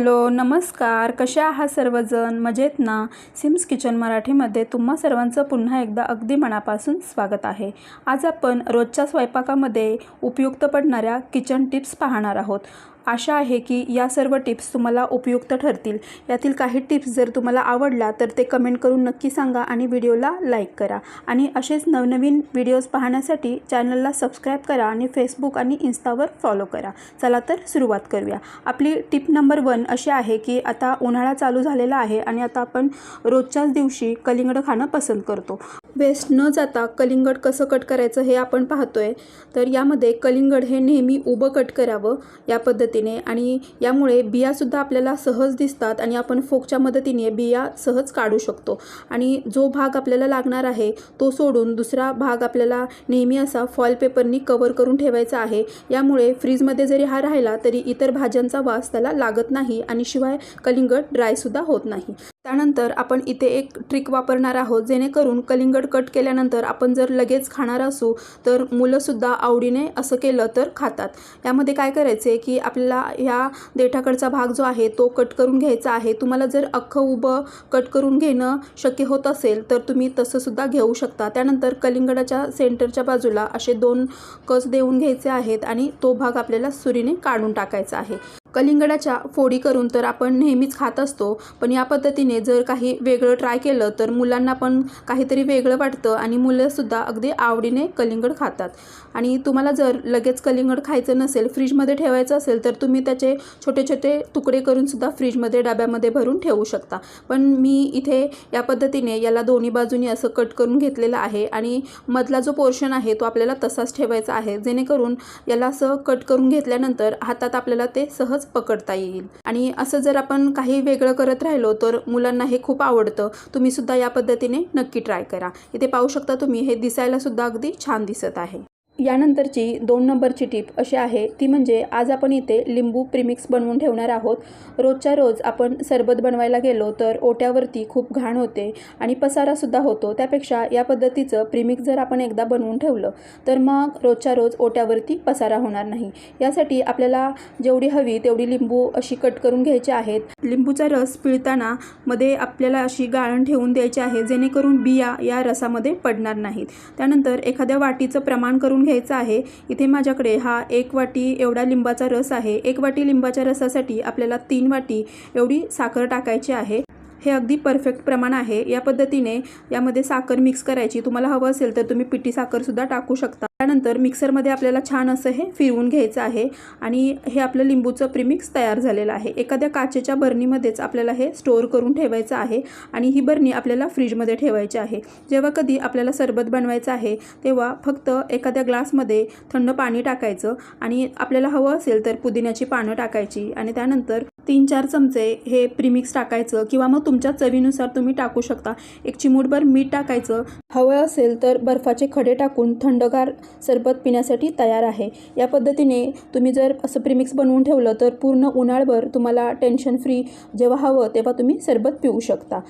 Hello नमस्कार. कसे आहात सर्वजण? मजेत ना? सिम्स किचन मराठीमध्ये तुम्हा सर्वांचं पुन्हा एकदा अगदी मनापासून स्वागत आहे. आज आपण रोजच्या स्वयंपाकामध्ये उपयुक्त पडणाऱ्या किचन टिप्स पाहणार आहोत. आशा आहे की या सर्व टिप्स तुम्हाला उपयुक्त ठरतील. यातील काही टिप्स जर तुम्हाला आवडला तर ते कमेंट करून नक्की सांगा आणि व्हिडिओला लाईक करा. आणि असेच नवनवीन व्हिडिओज पाहण्यासाठी चॅनलला सबस्क्राईब करा आणि फेसबुक आणि इन्स्टावर फॉलो करा. चला तर सुरुवात करूया. आपली टिप नंबर वन अशी आहे की आता उन्हाळा चालू झालेला आहे आणि आता आपण रोजच्याच दिवशी कलिंगड खाणं पसंत करतो. वेस्ट न जाता कलिंगड कसं कट करायचं हे आपण पाहतोय. तर यामध्ये कलिंगड हे नेहमी उभं कट करावं. या पद्धती पद्धतीने आणि यामुळे बियासुद्धा आपल्याला सहज दिसतात आणि आपण फोकच्या मदतीने बिया सहज काढू शकतो. आणि जो भाग आपल्याला लागणार आहे तो सोडून दुसरा भाग आपल्याला नेहमी असा फॉईल पेपरनी कवर करून ठेवायचा आहे. यामुळे फ्रीजमध्ये जरी हा राहिला तरी इतर भाज्यांचा वास त्याला लागत नाही आणि शिवाय कलिंगड ड्रायसुद्धा होत नाही. त्यानंतर आपण इथे एक ट्रिक वापरणार आहोत जेणेकरून कलिंगड कट केल्यानंतर आपण जर लगेच खाणार असू तर मुलंसुद्धा आवडीने असं केलं तर खातात. यामध्ये काय करायचे की आपल्याला ह्या देठाकडचा भाग जो आहे तो कट करून घ्यायचा आहे. तुम्हाला जर अख्खं उभं कट करून घेणं शक्य होत असेल तर तुम्ही तसंसुद्धा घेऊ शकता. त्यानंतर कलिंगडाच्या सेंटरच्या बाजूला असे दोन कस देऊन घ्यायचे आहेत आणि तो भाग आपल्याला सुरीने काढून टाकायचा आहे. कलिंगडाच्या फोडी करून तर आपण नेहमीच खात असतो पण या पद्धतीने जर काही वेगळं ट्राय केलं तर मुलांना पण काहीतरी वेगळं वाटतं आणि मुलंसुद्धा अगदी आवडीने कलिंगड खातात. आणि तुम्हाला जर लगेच कलिंगड खायचं नसेल फ्रीजमध्ये ठेवायचं असेल तर तुम्ही त्याचे छोटे छोटे तुकडे करूनसुद्धा फ्रीजमध्ये डब्यामध्ये भरून ठेवू शकता. पण मी इथे या पद्धतीने याला दोन्ही बाजूनी असं कट करून घेतलेलं आहे आणि मधला जो पोर्शन आहे तो आपल्याला तसाच ठेवायचा आहे. जेणेकरून याला असं कट करून घेतल्यानंतर हातात आपल्याला ते सहज पकडता येईल. आणि असं जर आपण काही वेगळं करत राहिलो तर मुलांना हे खूप आवडतं. तुम्ही सुद्धा या पद्धतीने नक्की ट्राय करा. इथे पाहू शकता तुम्ही हे दिसायला सुद्धा अगदी छान दिसत आहे. यानंतरची दोन नंबरची टीप अशी आहे ती म्हणजे आज आपण इथे लिंबू प्रिमिक्स बनवून ठेवणार आहोत. रोजच्या रोज आपण सरबत बनवायला गेलो तर ओट्यावरती खूप घाण होते आणि पसारासुद्धा होतो. त्यापेक्षा या पद्धतीचं प्रिमिक्स जर आपण एकदा बनवून ठेवलं तर मग रोजच्या रोज ओट्यावरती पसारा होणार नाही. यासाठी आपल्याला जेवढी हवी तेवढी लिंबू अशी कट करून घ्यायची आहेत. लिंबूचा रस पिळताना मध्ये आपल्याला अशी गाळण ठेवून द्यायची आहे जेणेकरून बिया या रसामध्ये पडणार नाहीत. त्यानंतर एखाद्या वाटीचं प्रमाण करून घ्यायचं आहे. इथे माझ्याकडे हा एक वाटी एवढा लिंबाचा रस आहे. एक वाटी लिंबाच्या रसासाठी आपल्याला तीन वाटी एवढी साखर टाकायची आहे. हे अगदी परफेक्ट प्रमाण आहे. या पद्धतीने यामध्ये साखर मिक्स करायची. तुम्हाला हवं असेल तर तुम्ही पिठी साखरसुद्धा टाकू शकता. त्यानंतर मिक्सरमध्ये आपल्याला छान असं हे फिरवून घ्यायचं आहे आणि हे आपलं लिंबूचं प्रीमिक्स तयार झालेलं आहे. एखाद्या काचेच्या बरणीमध्येच आपल्याला हे स्टोअर करून ठेवायचं आहे आणि ही बरणी आपल्याला फ्रीजमध्ये ठेवायची आहे. जेव्हा कधी आपल्याला सरबत बनवायचं आहे तेव्हा फक्त एखाद्या ग्लासमध्ये थंड पाणी टाकायचं आणि आपल्याला हवं असेल तर पुदिन्याची पानं टाकायची आणि त्यानंतर तीन चार चमचे हे प्रीमिक्स टाकायचं किंवा मग तुमच्या चवीनुसार तुम्ही टाकू शकता. एक चिमूटभर मीठ टाकायचं. हवं असेल तर बर्फाचे खडे टाकून थंडगार सरबत पिण्यासाठी तयार आहे. या पद्धतीने तुम्ही जर असं प्रीमिक्स बनवून ठेवलं तर पूर्ण उन्हाळभर तुम्हाला टेन्शन फ्री जेव्हा हवं तेव्हा तुम्ही सरबत पिऊ शकता.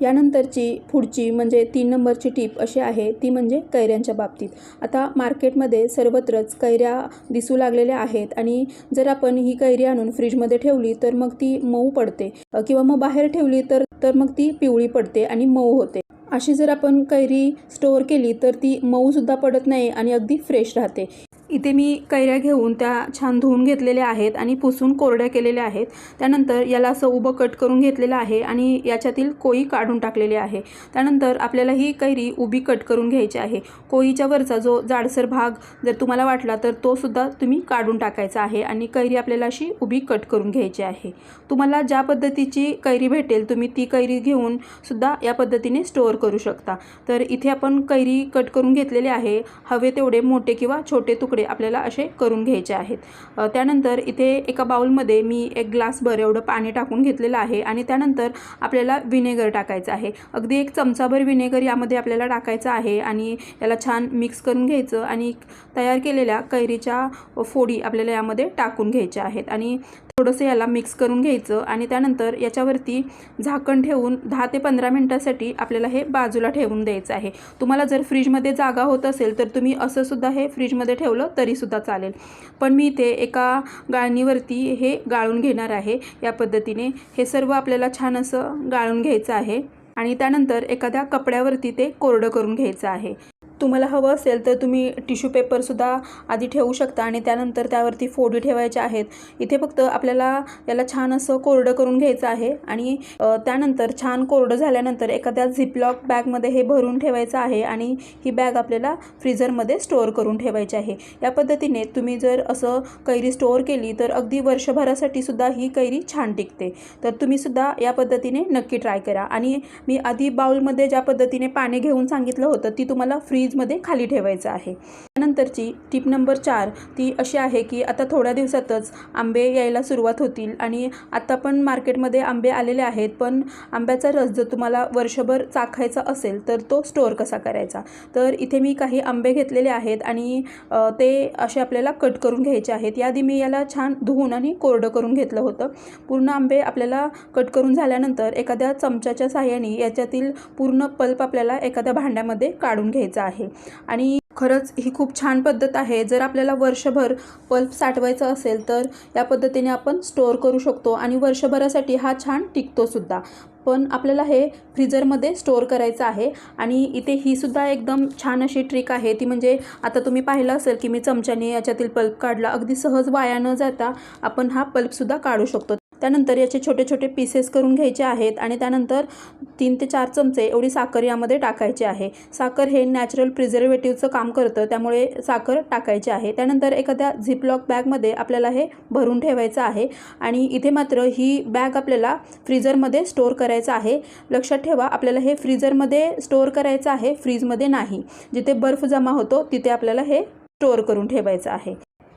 यानंतरची पुढची म्हणजे तीन नंबरची टीप अशी आहे ती म्हणजे कैऱ्यांच्या बाबतीत. आता मार्केटमध्ये सर्वत्रच कैऱ्या दिसू लागलेल्या आहेत आणि जर आपण ही कैरी आणून फ्रीजमध्ये ठेवली तर मग ती मऊ पडते. किंवा मग बाहेर ठेवली तर तर मग ती पिवळी पडते आणि मऊ होते. अशी जर आपण कैरी स्टोअर केली तर ती मऊसुद्धा पडत नाही आणि अगदी फ्रेश राहते. इथे मी कैऱ्या घेऊन त्या छान धुवून घेतलेल्या आहेत आणि पुसून कोरड्या केलेल्या आहेत. त्यानंतर याला असं उभं कट करून घेतलेलं आहे आणि याच्यातील कोळी काढून टाकलेली आहे. त्यानंतर आपल्याला ही कैरी उभी कट करून घ्यायची आहे. कोळीच्या वरचा जो जाडसर भाग जर तुम्हाला वाटला तर तो सुद्धा तुम्ही काढून टाकायचा आहे आणि कैरी आपल्याला अशी उभी कट करून घ्यायची आहे. तुम्हाला ज्या पद्धतीची कैरी भेटेल तुम्ही ती कैरी घेऊन सुद्धा या पद्धतीने स्टोअर करू शकता. तर इथे आपण कैरी कट करून घेतलेले आहे. हवे तेवढे मोठे किंवा छोटे तुकडे आपल्याला असे करून घ्यायचे आहेत. त्यानंतर इथे एका बाउलमध्ये मी एक ग्लासभर एवढं पाणी टाकून घेतलेलं आहे आणि त्यानंतर आपल्याला विनेगर टाकायचं आहे. अगदी एक चमचाभर विनेगर यामध्ये आपल्याला टाकायचं आहे आणि याला छान मिक्स करून घ्यायचं आणि तयार केलेल्या कैरीच्या फोडी आपल्याला यामध्ये टाकून घ्यायच्या आहेत. आणि थोडंसं याला मिक्स करून घ्यायचं आणि त्यानंतर याच्यावरती झाकण ठेवून दहा ते पंधरा मिनटासाठी आपल्याला हे बाजूला ठेवून द्यायचं आहे. तुम्हाला जर फ्रीजमध्ये जागा होत असेल तर तुम्ही असं सुद्धा हे फ्रीजमध्ये ठेवलं तरीसुद्धा चालेल. पण मी इथे एका गाळणीवरती हे गाळून घेणार आहे. या पद्धतीने हे सर्व आपल्याला छान असं गाळून घ्यायचं आहे आणि त्यानंतर एखाद्या कपड्यावरती ते कोरडं करून घ्यायचं आहे. तुम्हाला हवं असेल तर तुम्ही टिश्यू पेपरसुद्धा आधी ठेवू शकता आणि त्यानंतर त्यावरती फोडी ठेवायच्या आहेत. इथे फक्त आपल्याला याला छान असं कोरडं करून घ्यायचं आहे आणि त्यानंतर छान कोरडं झाल्यानंतर एखाद्या झिपलॉक बॅगमध्ये हे भरून ठेवायचं आहे आणि ही बॅग आपल्याला फ्रीझरमध्ये स्टोअर करून ठेवायची आहे. या पद्धतीने तुम्ही जर असं कैरी स्टोअर केली तर अगदी वर्षभरासाठी सुद्धा ही कैरी छान टिकते. तर तुम्हीसुद्धा या पद्धतीने नक्की ट्राय करा. आणि मी आधी बाउलमध्ये ज्या पद्धतीने पाणी घेऊन सांगितलं होतं ती तुम्हाला फ्रीज फ्रीजमध्ये खाली ठेवायचं आहे. त्यानंतरची टीप नंबर चार ती अशी आहे की आता थोड्या दिवसातच आंबे यायला सुरुवात होतील आणि आता पण मार्केटमध्ये आंबे आलेले आहेत पण आंब्याचा रस जर तुम्हाला वर्षभर चाखायचा असेल तर तो स्टोअर कसा करायचा? तर इथे मी काही आंबे घेतलेले आहेत आणि ते असे आपल्याला कट करून घ्यायचे आहेत. याआधी मी याला छान धुवून आणि कोरडं करून घेतलं होतं. पूर्ण आंबे आपल्याला कट करून झाल्यानंतर एखाद्या चमच्याच्या साह्याने याच्यातील पूर्ण पल्प आपल्याला एखाद्या भांड्यामध्ये काढून घ्यायचा आहे. आणि खरंच ही खूप छान पद्धत आहे. जर आपल्याला वर्षभर पल्प साठवायचं असेल तर या पद्धतीने आपण स्टोअर करू शकतो आणि वर्षभरासाठी हा छान टिकतोसुद्धा पण आपल्याला हे फ्रीजरमध्ये स्टोअर करायचं आहे आणि इथे ही सुद्धा एकदम छान अशी ट्रिक आहे. ती म्हणजे आता तुम्ही पाहिलं असेल की मी चमच्याने याच्यातील पल्प काढला. अगदी सहज वाया न जाता आपण हा पल्पसुद्धा काढू शकतो. त्यानंतर याचे छोटे छोटे पीसेस करून घ्यायचे आहेत आणि त्यानंतर तीन ते चार चमचे एवढी साखर यामध्ये टाकायची आहे. साखर हे नॅचरल प्रिझर्वेटिव्हचं काम करतं त्यामुळे साखर टाकायची आहे. त्यानंतर एखाद्या झिपलॉक बॅगमध्ये आपल्याला हे भरून ठेवायचं आहे आणि इथे मात्र ही बॅग आपल्याला फ्रीजरमध्ये स्टोअर करायचं आहे. लक्षात ठेवा आपल्याला हे फ्रीजरमध्ये स्टोअर करायचं आहे फ्रीजमध्ये नाही. जिथे बर्फ जमा होतो तिथे आपल्याला हे स्टोअर करून ठेवायचं आहे.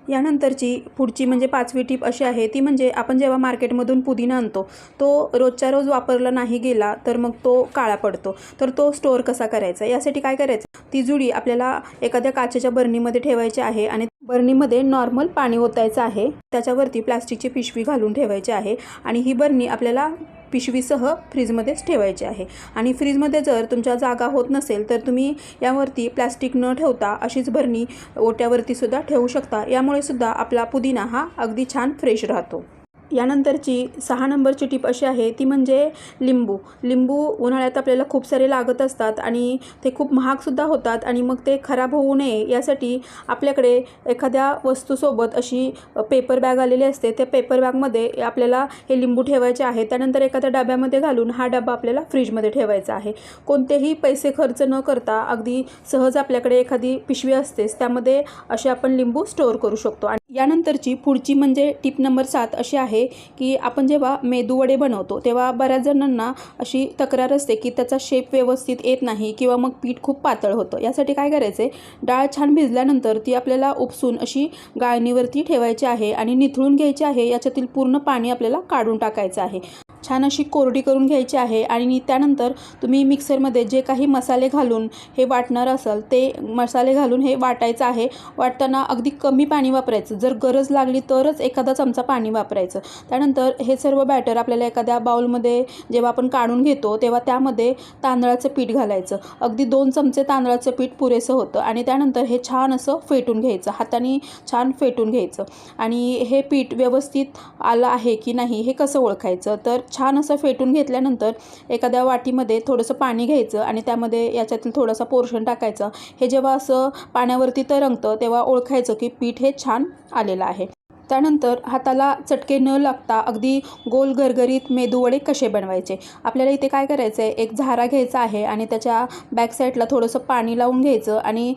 यानंतरची पुढची म्हणजे पाचवी टीप अशी आहे ती म्हणजे आपण जेव्हा मार्केटमधून पुदिना आणतो तो रोजच्या रोज वापरला नाही गेला तर मग तो काळा पडतो. तर तो स्टोअर कसा करायचा? यासाठी काय करायचं? ती जुडी आपल्याला एखाद्या काचेच्या बरणीमध्ये ठेवायची आहे आणि बरणीमध्ये नॉर्मल पाणी ओतायचं आहे. त्याच्यावरती प्लास्टिकची पिशवी घालून ठेवायची आहे आणि ही बरणी आपल्याला पिशवीसह फ्रीजमध्येच ठेवायची आहे. आणि फ्रीजमध्ये जर तुमच्या जागा होत नसेल तर तुम्ही यावरती प्लॅस्टिक न ठेवता अशीच भरणी ओट्यावरतीसुद्धा ठेवू शकता. यामुळे सुद्धा आपला पुदिना हा अगदी छान फ्रेश राहतो. यानंतरची सहा नंबरची टीप अशी आहे ती म्हणजे लिंबू. लिंबू उन्हाळ्यात आपल्याला खूप सारे लागत असतात आणि ते खूप महागसुद्धा होतात आणि मग ते खराब होऊ नये यासाठी आपल्याकडे एखाद्या वस्तूसोबत अशी पेपर बॅग आलेली असते त्या पेपर बॅगमध्ये आपल्याला हे लिंबू ठेवायचे आहे. त्यानंतर एखाद्या डब्यामध्ये घालून हा डबा आपल्याला फ्रीजमध्ये ठेवायचा आहे. कोणतेही पैसे खर्च न करता अगदी सहज आपल्याकडे एखादी पिशवी असतेच त्यामध्ये असे आपण लिंबू स्टोअर करू शकतो. आणि यानंतरची पुढची म्हणजे टिप नंबर सात अशी आहे की आपण जेव्हा मेदूवडे बनवतो तेव्हा बऱ्याच जणांना अशी तक्रार असते की त्याचा शेप व्यवस्थित येत नाही किंवा मग पीठ खूप पातळ होतं. यासाठी काय करायचं आहे डाळ छान भिजल्यानंतर ती आपल्याला उपसून अशी गाळणीवरती ठेवायची आहे आणि निथळून घ्यायची आहे याच्यातील पूर्ण पाणी आपल्याला काढून टाकायचं आहे. छान अशी कोरडी करून घ्यायची आहे आणि त्यानंतर तुम्ही मिक्सरमध्ये जे काही मसाले घालून हे वाटणार असाल ते मसाले घालून हे वाटायचं आहे. वाटताना अगदी कमी पाणी वापरायचं. जर गरज लागली तरच एखादा चमचा पाणी वापरायचं. त्यानंतर हे सर्व बॅटर आपल्याला एखाद्या बाउलमध्ये जेव्हा आपण काढून घेतो तेव्हा त्यामध्ये तांदळाचं पीठ घालायचं. अगदी दोन चमचे तांदळाचं पीठ पुरेसं होतं आणि त्यानंतर हे छान असं फेटून घ्यायचं. हाताने छान फेटून घ्यायचं. आणि हे पीठ व्यवस्थित आलं आहे की नाही हे कसं ओळखायचं? तर छान असं फेटून घेतल्यानंतर एखाद्या वाटीमध्ये थोडंसं पाणी घ्यायचं आणि त्यामध्ये याच्यातील थोडासा पोर्शन टाकायचं. हे जेव्हा असं पाण्यावरती तरंगतं तेव्हा ओळखायचं की पीठ हे छान आलेला आहे. त्यानंतर हाताला चटके न लागता अगदी गोल गरगरीत मेदूवडे कसे बनवायचे? आपल्याला इथे काय करायचं आहे एक झारा घ्यायचा आहे आणि त्याच्या बॅक साईडला थोडंसं पाणी लावून घ्यायचं आणि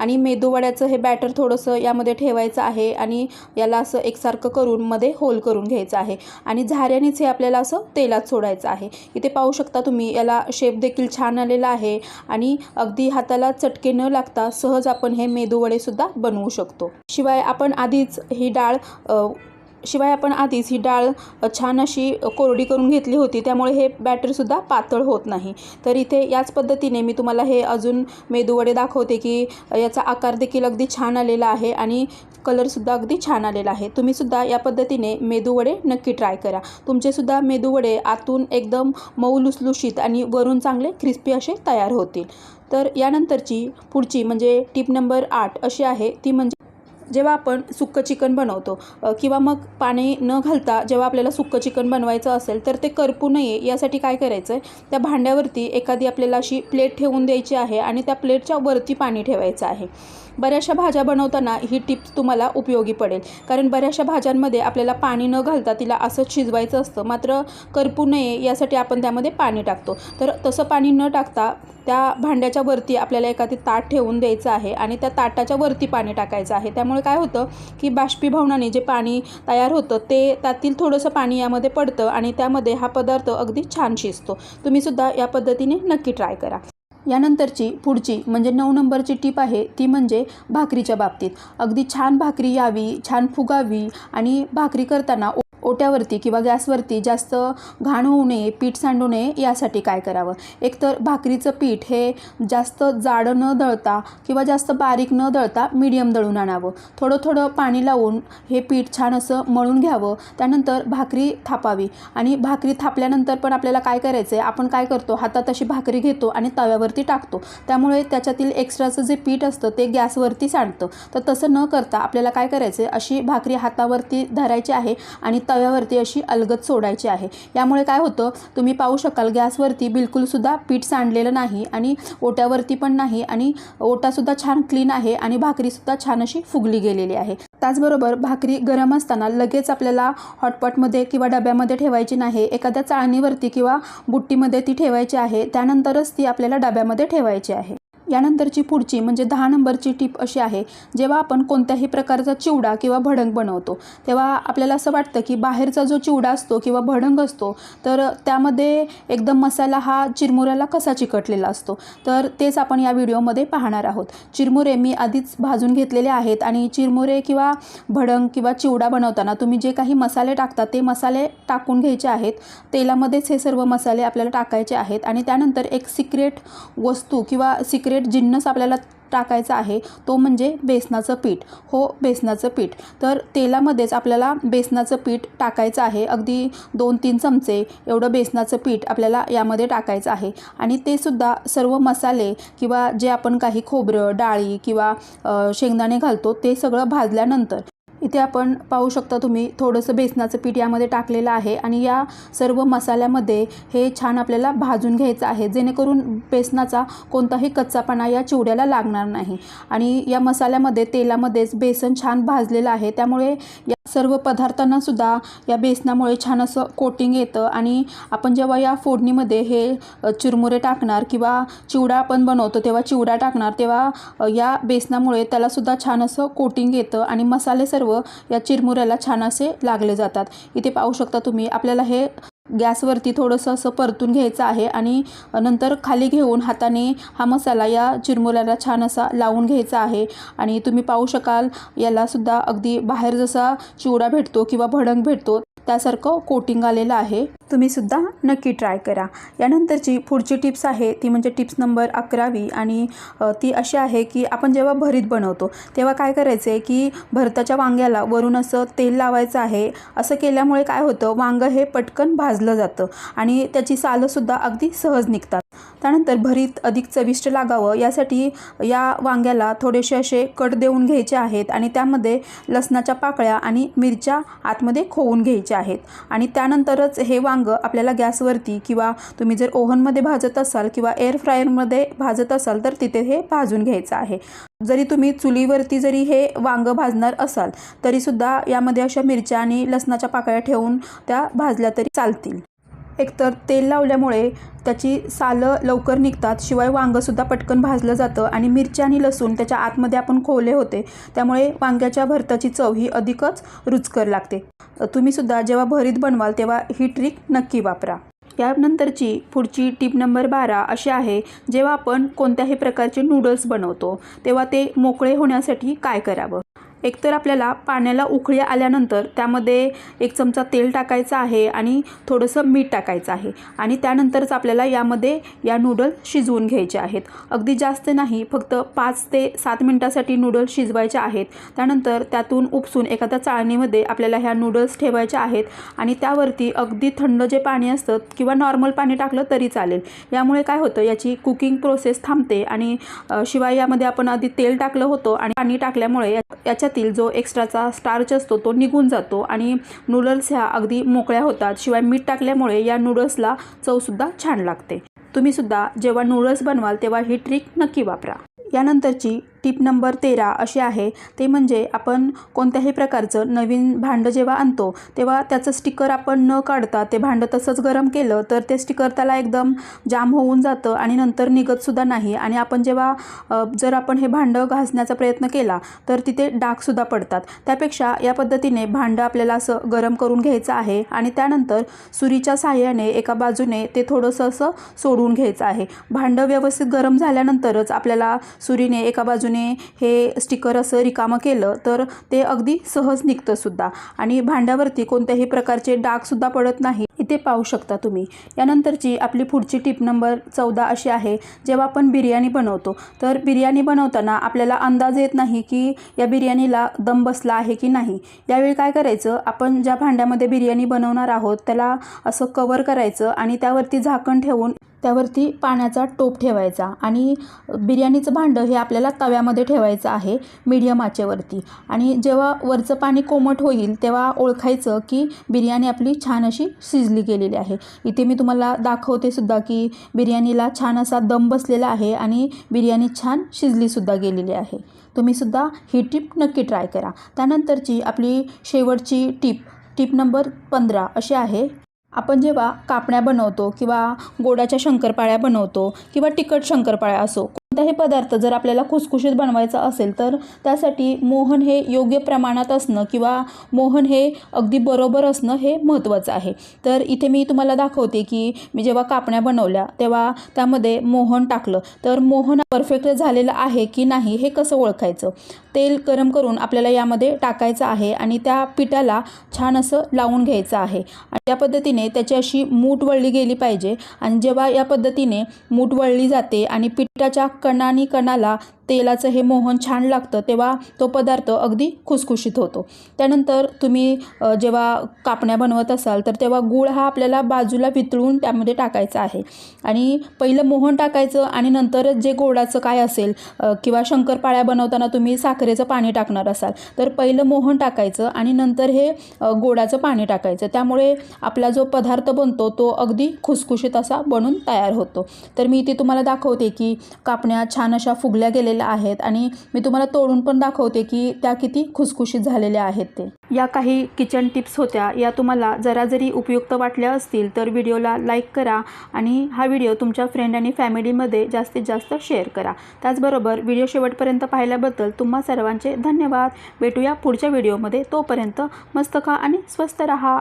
आणि मेदूवड्याचं हे बॅटर थोडंसं यामध्ये ठेवायचं आहे आणि याला असं एकसारखं करून मध्ये होल करून घ्यायचं आहे. आणि झाऱ्यानेच हे आपल्याला असं तेलात सोडायचं आहे. इथे पाहू शकता तुम्ही याला शेप देखील छान आलेला आहे आणि अगदी हाताला चटके न लागता सहज आपण हे मेदूवडेसुद्धा बनवू शकतो. शिवाय आपण आधीच ही डाळ शिवाय आपण आधीच ही डाळ छान अशी कोरडी करून घेतली होती त्यामुळे हे बॅटरसुद्धा पातळ होत नाही. तर इथे याच पद्धतीने मी तुम्हाला हे अजून मेदूवडे दाखवते की याचा आकार देखील अगदी छान आलेला आहे आणि कलरसुद्धा अगदी छान आलेला आहे. तुम्हीसुद्धा या पद्धतीने मेदूवडे नक्की ट्राय करा. तुमचेसुद्धा मेदूवडे आतून एकदम मऊ लुसलुशीत आणि वरून चांगले क्रिस्पी असे तयार होतील. तर यानंतरची पुढची म्हणजे टीप नंबर आठ अशी आहे ती म्हणजे जेव्हा आपण सुक्कं चिकन बनवतो किंवा मग पाणी न घालता जेव्हा आपल्याला सुक्कं चिकन बनवायचं असेल तर ते करपू नये यासाठी काय करायचं आहे त्या भांड्यावरती एखादी आपल्याला अशी प्लेट ठेवून द्यायची आहे आणि त्या प्लेटच्या वरती पाणी ठेवायचं आहे. बऱ्याचशा भाज्या बनवताना ही टिप्स तुम्हाला उपयोगी पडेल. कारण बऱ्याचशा भाज्यांमध्ये आपल्याला पाणी न घालता तिला असंच शिजवायचं असतं मात्र करपू नये यासाठी आपण त्यामध्ये पाणी टाकतो. तर तसं पाणी न टाकता त्या भांड्याच्या वरती आपल्याला एखादी ताट ठेवून द्यायचं आहे आणि त्या ताटाच्या वरती पाणी टाकायचं आहे. त्यामुळे काय होतं की बाष्पीभवनाने जे पाणी तयार होतं ते त्यातील थोडंसं पाणी यामध्ये पडतं आणि त्यामध्ये हा पदार्थ अगदी छान शिजतो. तुम्हीसुद्धा या पद्धतीने नक्की ट्राय करा. यानंतरची पुढची म्हणजे नऊ नंबरची टीप आहे ती म्हणजे भाकरीच्या बाबतीत. अगदी छान भाकरी यावी छान फुगावी आणि भाकरी करताना ओट्यावरती किंवा गॅसवरती जास्त घाण होऊ नये पीठ सांडू नये यासाठी काय करावं? एकतर भाकरीचं पीठ हे जास्त जाडं न दळता किंवा जास्त बारीक न दळता मीडियम दळून आणावं. थोडं थोडं पाणी लावून हे पीठ छान असं मळून घ्यावं. त्यानंतर भाकरी थापावी. आणि भाकरी थापल्यानंतर पण आपल्याला काय करायचं आहे आपण काय करतो? हातात अशी भाकरी घेतो आणि तव्यावरती टाकतो. त्यामुळे त्याच्यातील एक्स्ट्राचं जे पीठ असतं ते गॅसवरती सांडतं. तर तसं न करता आपल्याला काय करायचं आहे अशी भाकरी हातावरती धरायची आहे आणि त तव्यावरती अशी अलगद सोडायची आहे. यामुळे काय होतं तुम्ही पाहू शकाल गॅसवरती बिलकुलसुद्धा पीठ सांडलेलं नाही आणि ओट्यावरती पण नाही आणि ओटासुद्धा छान क्लीन आहे आणि भाकरीसुद्धा छान अशी फुगली गेलेली आहे. त्याचबरोबर भाकरी गरम असताना लगेच आपल्याला हॉटपॉटमध्ये किंवा डब्यामध्ये ठेवायची नाही. एखाद्या चाळणीवरती किंवा बुट्टीमध्ये ती ठेवायची आहे त्यानंतरच ती आपल्याला डब्यामध्ये ठेवायची आहे. यानंतरची पुढची म्हणजे दहा नंबरची टीप अशी आहे जेव्हा आपण कोणत्याही प्रकारचा चिवडा किंवा भडंग बनवतो तेव्हा आपल्याला असं वाटतं की बाहेरचा जो चिवडा असतो किंवा भडंग असतो तर त्यामध्ये एकदम मसाला हा चिरमुऱ्याला कसा चिकटलेला असतो? तर तेच आपण या व्हिडिओमध्ये पाहणार आहोत. चिरमुरे मी आधीच भाजून घेतलेले आहेत आणि चिरमुरे किंवा भडंग किंवा चिवडा बनवताना तुम्ही जे काही मसाले टाकता ते मसाले टाकून घ्यायचे आहेत. तेलामध्येच हे सर्व मसाले आपल्याला टाकायचे आहेत आणि त्यानंतर एक सिक्रेट वस्तू किंवा सिक्रेट जिन्नस आपल्याला टाकायचा आहे तो म्हणजे बेसनाचं पीठ. हो बेसनाचं पीठ. तर तेलामध्येच आपल्याला बेसनाचं पीठ टाकायचं आहे. अगदी दोन तीन चमचे एवढं बेसनाचं पीठ आपल्याला यामध्ये टाकायचं आहे. आणि ते सुद्धा सर्व मसाले किंवा जे आपण काही खोबरं डाळी किंवा शेंगदाणे घालतो ते सगळं भाजल्यानंतर इथे आपण पाहू शकता तुम्ही थोडंसं बेसनाचं पीठ यामध्ये टाकलेलं आहे आणि या सर्व मसाल्यामध्ये हे छान आपल्याला भाजून घ्यायचं आहे. जेणेकरून बेसनाचा कोणताही कच्चापणा या चिवड्याला लागणार नाही. आणि या मसाल्यामध्ये तेलामध्येच बेसन छान भाजलेलं आहे. त्यामुळे या सर्व पदार्थांनासुद्धा या बेसनामुळे छान असं कोटिंग येतं आणि आपण जेव्हा या फोडणीमध्ये हे चिरमुरे टाकणार किंवा चिवडा आपण बनवतो तेव्हा चिवडा टाकणार तेव्हा या बेसनामुळे त्यालासुद्धा छान असं कोटिंग येतं आणि मसाले सर्व या चिरमुऱ्याला छान असे लागले जातात. इथे पाहू शकता तुम्ही आपल्याला हे गॅसवरती थोडंसं असं परतून घ्यायचं आहे आणि नंतर खाली घेऊन हाताने हा मसाला या चिरमुऱ्याला छान असा लावून घ्यायचा आहे. आणि तुम्ही पाहू शकाल यालासुद्धा अगदी बाहेर जसा चिवडा भेटतो किंवा भडंग भेटतो त्यासारखं कोटिंग आलेलं आहे. तुम्हीसुद्धा नक्की ट्राय करा. यानंतरची पुढची टिप्स आहे ती म्हणजे टिप्स नंबर अकरावी आणि ती अशी आहे की आपण जेव्हा भरीत बनवतो तेव्हा काय करायचं आहे की भरताच्या वांग्याला वरून असं तेल लावायचं आहे. असं केल्यामुळे काय होतं वांगं हे पटकन भाजलं जातं आणि त्याची सालंसुद्धा अगदी सहज निघतात. त्यानंतर भरीत अधिक चविष्ट लागावं यासाठी या वांग्याला थोडेसे असे कट देऊन घ्यायचे आहेत आणि त्यामध्ये लसणाच्या पाकळ्या आणि मिरच्या आतमध्ये खोवून घ्यायच्या आहेत. आणि त्यानंतरच हे वांगं आपल्याला गॅसवरती किंवा तुम्ही जर ओव्हनमध्ये भाजत असाल किंवा एअर फ्रायरमध्ये भाजत असाल तर तिथे हे भाजून घ्यायचं आहे. जरी तुम्ही चुलीवरती जरी हे वांगं भाजणार असाल तरीसुद्धा यामध्ये अशा मिरच्या आणि लसणाच्या पाकळ्या ठेवून त्या भाजल्या तरी चालतील. एकतर तेल लावल्यामुळे त्याची सालं लवकर निघतात. शिवाय वांगंसुद्धा पटकन भाजलं जातं आणि मिरची आणि लसूण त्याच्या आतमध्ये आपण खोवले होते. त्यामुळे वांग्याच्या भरताची चव ही अधिकच रुचकर लागते. तुम्हीसुद्धा जेव्हा भरीत बनवाल तेव्हा ही ट्रिक नक्की वापरा. यानंतरची पुढची टीप नंबर बारा अशी आहे जेव्हा आपण कोणत्याही प्रकारचे नूडल्स बनवतो तेव्हा ते मोकळे होण्यासाठी काय करावं? एकतर आपल्याला पाण्याला उकळी आल्यानंतर त्यामध्ये एक चमचा तेल टाकायचं आहे आणि थोडंसं मीठ टाकायचं आहे. आणि त्यानंतरच आपल्याला यामध्ये या नूडल्स शिजवून घ्यायचे आहेत. अगदी जास्त नाही फक्त पाच ते सात मिनटासाठी नूडल्स शिजवायचे आहेत. त्यानंतर त्यातून उपसून एखाद्या चाळणीमध्ये आपल्याला ह्या नूडल्स ठेवायच्या आहेत आणि त्यावरती अगदी थंड जे पाणी असतं किंवा नॉर्मल पाणी टाकलं तरी चालेल. यामुळे काय होतं याची कुकिंग प्रोसेस थांबते आणि शिवाय यामध्ये आपण आधी तेल टाकलं होतं आणि पाणी टाकल्यामुळे या- याच्यातील जो एक्स्ट्राचा स्टार्च असतो तो निघून जातो आणि नूडल्स ह्या अगदी मोकळ्या होतात. शिवाय मीठ टाकल्यामुळे या नूडल्सला चवसुद्धा छान लागते. तुम्हीसुद्धा जेव्हा नूडल्स बनवाल तेव्हा ही ट्रिक नक्की वापरा. यानंतरची टिप नंबर तेरा अशी आहे. ते म्हणजे आपण कोणत्याही प्रकारचं नवीन भांडं जेव्हा आणतो तेव्हा त्याचं स्टिकर आपण न काढता ते भांडं तसंच गरम केलं तर ते स्टिकर त्याला एकदम जाम होऊन जातं आणि नंतर निघतसुद्धा नाही. आणि आपण जेव्हा जर आपण हे भांडं घासण्याचा प्रयत्न केला तर तिथे डागसुद्धा पडतात. त्यापेक्षा या पद्धतीने भांडं आपल्याला असं गरम करून घ्यायचं आहे आणि त्यानंतर सुरीच्या साह्याने एका बाजूने ते थोडंसं असं सोडून घ्यायचं आहे. भांडं व्यवस्थित गरम झाल्यानंतरच आपल्याला सुरीने एका बाजूने हे स्टिकर असं रिकामं केलं तर ते अगदी सहज निघतं सुद्धा. आणि भांड्यावरती कोणत्याही प्रकारचे डागसुद्धा पडत नाही. इथे पाहू शकता तुम्ही. यानंतरची आपली पुढची टिप नंबर चौदा अशी आहे जेव्हा आपण बिर्याणी बनवतो तर बिर्याणी बनवताना आपल्याला अंदाज येत नाही की या बिर्याणीला दम बसला आहे की नाही. यावेळी काय करायचं आपण ज्या भांड्यामध्ये बिर्याणी बनवणार आहोत त्याला असं कवर करायचं आणि त्यावरती झाकण ठेवून त्यावरती पाण्याचा टोप ठेवायचा आणि बिर्याणीचं भांडं हे आपल्याला तव्यामध्ये ठेवायचं आहे मीडियम आचेवरती. आणि जेव्हा वरचं पाणी कोमट होईल तेव्हा ओळखायचं की बिर्याणी आपली छान अशी शिजली गेलेली आहे. इथे मी तुम्हाला दाखवते सुद्धा की बिर्याणीला छान असा दम बसलेला आहे आणि बिर्याणी छान शिजलीसुद्धा गेलेली आहे. तुम्हीसुद्धा ही टिप नक्की ट्राय करा. त्यानंतरची आपली शेवटची टीप टीप नंबर पंधरा अशी आहे आपण जेव्हा कापण्या बनवतो किंवा गोडाच्या शंकरपाळ्या बनवतो किंवा तिखट शंकरपाळ्या असो कोणताही पदार्थ जर आपल्याला खुसखुशीत बनवायचा असेल तर त्यासाठी मोहन हे योग्य प्रमाणात असणं किंवा मोहन हे अगदी बरोबर असणं हे महत्त्वाचं आहे. तर इथे मी तुम्हाला दाखवते की मी जेव्हा कापण्या बनवल्या तेव्हा त्यामध्ये मोहन टाकलं. तर मोहन परफेक्ट झालेलं आहे की नाही हे कसं ओळखायचं? तेल गरम करून आपल्याला यामध्ये टाकायचं आहे आणि त्या पिठाला छान असं लावून घ्यायचं आहे. आणि या पद्धतीने त्याची अशी मूठ वळली गेली पाहिजे. आणि जेव्हा या पद्धतीने मूठ वळली जाते आणि पिठाच्या कणानी कणाला तेलाचं हे मोहन छान लागतं तेव्हा तो पदार्थ अगदी खुसखुशीत होतो. त्यानंतर तुम्ही जेव्हा कापण्या बनवत असाल तर तेव्हा गूळ हा आपल्याला बाजूला वितळून त्यामध्ये टाकायचा आहे. आणि पहिलं मोहन टाकायचं आणि नंतरच जे गोडाचं काय असेल किंवा शंकरपाळ्या बनवताना तुम्ही साखरेचं पाणी टाकणार असाल तर पहिलं मोहन टाकायचं आणि नंतर हे गोडाचं पाणी टाकायचं. त्यामुळे आपला जो पदार्थ बनतो तो अगदी खुसखुशीत असा बनून तयार होतो. तर मी इथे तुम्हाला दाखवते की कापण्या छान अशा फुगल्या गेलेल्या आहेत. आणि मी तुम्हाला तोडून पण दाखवते की त्या किती खुसखुशीत झालेल्या आहेत ते. या काही किचन टिप्स होत्या. या तुम्हाला जरा जरी उपयुक्त वाटल्या असतील तर व्हिडिओला लाईक करा आणि हा व्हिडिओ तुमच्या फ्रेंड आणि फॅमिलीमध्ये जास्तीत जास्त शेअर करा. त्याचबरोबर व्हिडिओ शेवटपर्यंत पाहिल्याबद्दल तुम्हा सर्वांचे धन्यवाद. भेटूया पुढच्या व्हिडिओमध्ये तोपर्यंत मस्त खा आणि स्वस्त रहा.